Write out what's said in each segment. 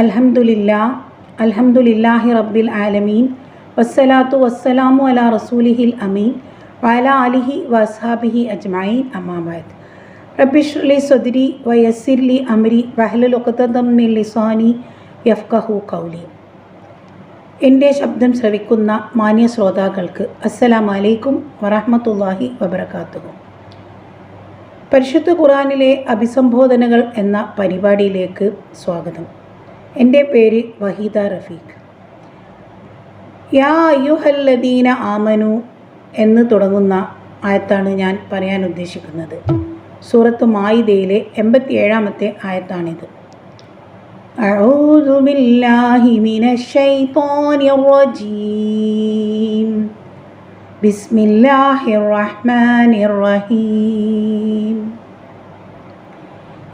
അൽഹംദുലില്ലാ അൽഹംദുലില്ലാഹി റബ്ബിൽ ആലമീൻ വസ്സലാത്തു വസ്സലാമു അല റസൂലിഹിൽ അമീൻ വാല അലിഹി വസ്ഹാബിഹി അജ്മഈൻ അമ്മാബാദ് റബ്ബിഷ്ലി സദ്രി വയസ്സിർലി അമരി മിൻ ലിസാനി യഫ്കഹു ഖൗലി. എന്റെ ശബ്ദം ശ്രവിക്കുന്ന മാന്യ ശ്രോതാക്കൾക്ക് അസ്സലാം അലൈക്കും വറഹമത്തല്ലാഹി വബറകാതുഹു പരിശുദ്ധ ഖുറാനിലെ അഭിസംബോധനകൾ എന്ന പരിപാടിയിലേക്ക് സ്വാഗതം. എൻ്റെ പേര് വഹീദ റഫീഖ് യാ അയ്യുഹല്ലദീന ആമനു എന്ന് തുടങ്ങുന്ന ആയത്താണ് ഞാൻ പറയാൻ ഉദ്ദേശിക്കുന്നത് സൂറത്ത് മായിദയിലെ എൺപത്തി ഏഴാമത്തെ ആയത്താണിത് أعوذ بالله من الشيطان الرجيم بسم الله الرحمن الرحيم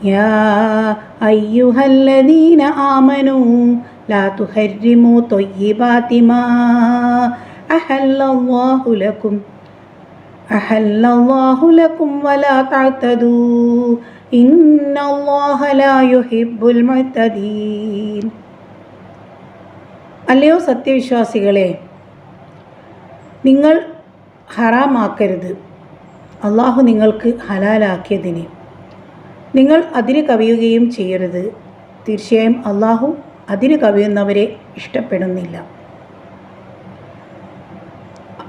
يا أيها الذين آمنوا لا تحرموا طيبات ما أحل الله لكم أحل الله لكم ولا تعتدوا إن الله لا يحب المعتدين അല്ലയോ സത്യവിശ്വാസികളെ നിങ്ങൾ ഹറാമാക്കരുത് അള്ളാഹു നിങ്ങൾക്ക് ഹലാലാക്കിയതിനെ നിങ്ങൾ അതിന് കവിയുകയും ചെയ്യരുത്. തീർച്ചയായും അള്ളാഹു അതിന് കവിയുന്നവരെ ഇഷ്ടപ്പെടുന്നില്ല.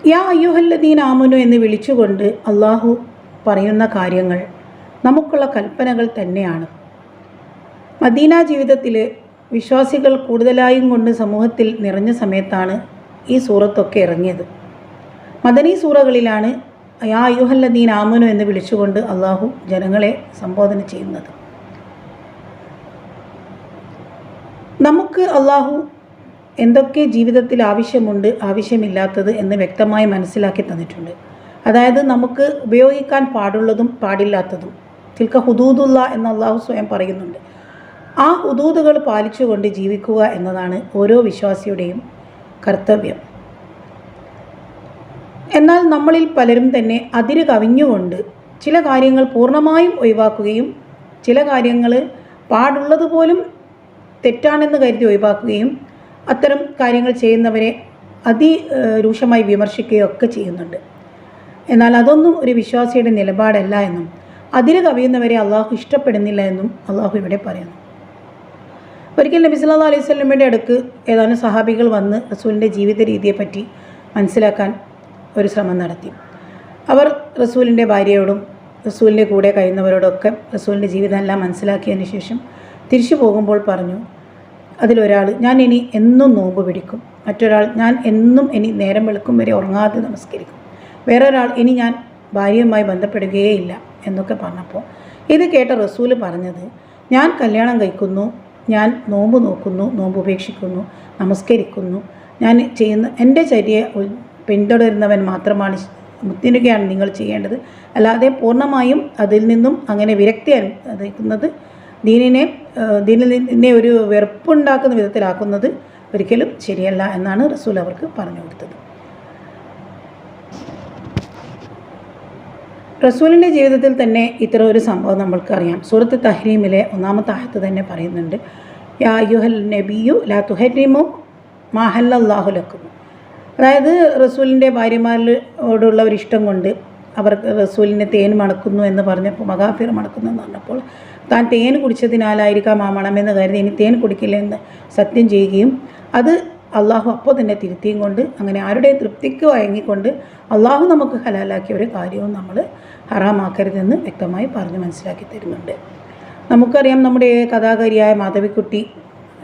യാ അയ്യോഹല്ലദീൻ ആമനു എന്ന് വിളിച്ചുകൊണ്ട് അള്ളാഹു പറയുന്ന കാര്യങ്ങൾ നമുക്കുള്ള കൽപ്പനകൾ തന്നെയാണ്. മദീന ജീവിതത്തിൽ വിശ്വാസികൾ കൂടുതലായും കൊണ്ട് സമൂഹത്തിൽ നിറഞ്ഞ സമയത്താണ് ഈ സൂറത്തൊക്കെ ഇറങ്ങിയത്. മദനീ സൂറകളിലാണ് യാ അയ്യുഹല്ലദീൻ ആമനു എന്ന് വിളിച്ചുകൊണ്ട് അള്ളാഹു ജനങ്ങളെ സംബോധന ചെയ്യുന്നത്. നമുക്ക് അള്ളാഹു എന്തൊക്കെ ജീവിതത്തിൽ ആവശ്യമുണ്ട് ആവശ്യമില്ലാത്തത് എന്ന് വ്യക്തമായി മനസ്സിലാക്കി തന്നിട്ടുണ്ട്. അതായത് നമുക്ക് ഉപയോഗിക്കാൻ പാടുള്ളതും പാടില്ലാത്തതും. തിൽക്ക ഹുദൂദുള്ള എന്ന് അള്ളാഹു സ്വയം പറയുന്നുണ്ട്. ആ ഹുദൂദുകൾ പാലിച്ചുകൊണ്ട് ജീവിക്കുക എന്നതാണ് ഓരോ വിശ്വാസിയുടെയും കർത്തവ്യം. എന്നാൽ നമ്മളിൽ പലരും തന്നെ അതിര് കവിഞ്ഞുകൊണ്ട് ചില കാര്യങ്ങൾ പൂർണമായും ഒഴിവാക്കുകയും ചില കാര്യങ്ങൾ പാടുള്ളതുപോലും തെറ്റാണെന്ന് കരുതി ഒഴിവാക്കുകയും അത്തരം കാര്യങ്ങൾ ചെയ്യുന്നവരെ അതിരൂക്ഷമായി വിമർശിക്കുകയും ഒക്കെ ചെയ്യുന്നുണ്ട്. എന്നാൽ അതൊന്നും ഒരു വിശ്വാസിയുടെ നിലപാടല്ല എന്നും അതിര് കവിയുന്നവരെ അള്ളാഹു ഇഷ്ടപ്പെടുന്നില്ല എന്നും അള്ളാഹു ഇവിടെ പറയുന്നു. ഒരിക്കൽ നബി സല്ലാ അലൈഹി സ്വലമയുടെ അടുക്ക് ഏതാനും സഹാബികൾ വന്ന് റസൂലിന്റെ ജീവിത രീതിയെപ്പറ്റി മനസ്സിലാക്കാൻ ഒരു ശ്രമം നടത്തി. അവർ റസൂലിന്റെ ഭാര്യയോടും റസൂലിന്റെ കൂടെ കഴിയുന്നവരോടൊക്കെ റസൂലിന്റെ ജീവിതം എല്ലാം മനസ്സിലാക്കിയതിന് ശേഷം തിരിച്ചു പോകുമ്പോൾ പറഞ്ഞു അതിലൊരാൾ ഞാൻ ഇനി എന്നും നോമ്പ് പിടിക്കും. മറ്റൊരാൾ ഞാൻ എന്നും ഇനി നേരം വെളുക്കും വരെ ഉറങ്ങാതെ നമസ്കരിക്കും. വേറൊരാൾ ഇനി ഞാൻ ഭാര്യയുമായി ബന്ധപ്പെടുകയേയില്ല എന്നൊക്കെ പറഞ്ഞപ്പോൾ ഇത് കേട്ട റസൂൽ പറഞ്ഞത് ഞാൻ കല്യാണം കഴിക്കുന്നു ഞാൻ നോമ്പ് നോക്കുന്നു നോമ്പ് ഉപേക്ഷിക്കുന്നു നമസ്കരിക്കുന്നു. ഞാൻ ചെയ്യുന്ന എന്റെ ചര്യ പിന്തുടരുന്നവൻ മാത്രമാണ് മുത്തിനുകയാണ് നിങ്ങൾ ചെയ്യേണ്ടത്. അല്ലാതെ പൂർണമായും അതിൽ നിന്നും അങ്ങനെ വിരക്തി അനുഭവിക്കുന്നത് ദീനിനെ ദീനിനെ ഒരു വെറുപ്പുണ്ടാക്കുന്ന വിധത്തിലാക്കുന്നത് ഒരിക്കലും ശരിയല്ല എന്നാണ് റസൂൽ അവർക്ക് പറഞ്ഞു കൊടുത്തത്. റസൂലിന്റെ ജീവിതത്തിൽ തന്നെ ഇത്ര ഒരു സംഭവം നമ്മൾക്കറിയാം. സൂറത്ത് തഹ്രീമിലെ ഒന്നാമത്തെ ആഹത്ത് തന്നെ പറയുന്നുണ്ട് യാ യുഹൽ നബിയു ലാ തുഹരിമു മാഹല്ലാഹു ലക്കും. അതായത് റസൂലിന്റെ ഭാര്യമാരോടുള്ള ഒരു ഇഷ്ടം കൊണ്ട് അവർക്ക് റസൂലിനെ തേൻ മണക്കുന്നു എന്ന് പറഞ്ഞപ്പോൾ മകാഫിർ മണക്കുന്നു എന്ന് പറഞ്ഞപ്പോൾ താൻ തേൻ കുടിച്ചതിനാലായിരിക്കാം ആ മണമെന്ന് കരുതി ഇനി തേൻ കുടിക്കില്ല എന്ന് സത്യം ചെയ്യുകയും അത് അള്ളാഹു അപ്പോൾ തന്നെ തിരുത്തിയും കൊണ്ട് അങ്ങനെ ആരുടെ തൃപ്തിക്ക് വഴങ്ങിക്കൊണ്ട് അള്ളാഹു നമുക്ക് ഹലാലാക്കിയ ഒരു കാര്യവും നമ്മൾ ഹറാമാക്കരുതെന്ന് വ്യക്തമായി പറഞ്ഞ് മനസ്സിലാക്കി തരുന്നുണ്ട്. നമുക്കറിയാം നമ്മുടെ കഥാകാരിയായ മാധവിക്കുട്ടി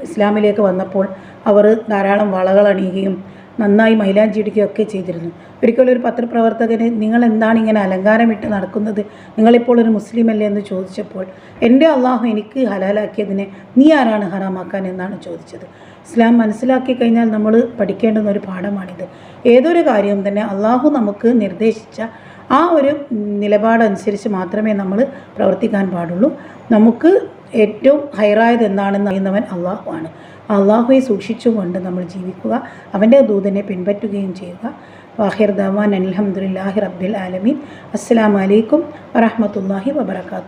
ഇസ്ലാമിലേക്ക് വന്നപ്പോൾ അവർ ധാരാളം വളകൾ അണിയുകയും നന്നായി മൈലാഞ്ചി ഇടുകയൊക്കെ ചെയ്തിരുന്നു. ഒരിക്കലും ഒരു പത്രപ്രവർത്തകന് നിങ്ങൾ എന്താണ് ഇങ്ങനെ അലങ്കാരമിട്ട് നടക്കുന്നത്? നിങ്ങളിപ്പോൾ ഒരു മുസ്ലിം അല്ലേ എന്ന് ചോദിച്ചപ്പോൾ എന്റെ അള്ളാഹു എനിക്ക് ഹലാലാക്കിയതിനെ നീ ആരാണ് ഹറാമാക്കാൻ എന്നാണ് ചോദിച്ചത്. ഇസ്ലാം മനസ്സിലാക്കി കഴിഞ്ഞാൽ നമ്മൾ പഠിക്കേണ്ടുന്ന ഒരു പാഠമാണിത്. ഏതൊരു കാര്യവും തന്നെ അള്ളാഹു നമുക്ക് നിർദ്ദേശിച്ച ആ ഒരു നിലപാടനുസരിച്ച് മാത്രമേ നമ്മൾ പ്രവർത്തിക്കാൻ പാടുള്ളൂ. നമുക്ക് ഏറ്റവും ഹൈറായത് എന്താണെന്ന് അറിയുന്നവൻ അള്ളാഹു ആണ്. അള്ളാഹുവെ സൂക്ഷിച്ചുകൊണ്ട് നമ്മൾ ജീവിക്കുക അവന്റെ ദൂതനെ പിൻപറ്റുകയും ചെയ്യുക. വാഹിർ ദവാൻ അലഹമുല്ലാഹി റബ്ബിൽ ആലമീൻ. അസ്സാം വലൈക്കും വറഹമത്തല്ലാഹി വബർക്കാത്തു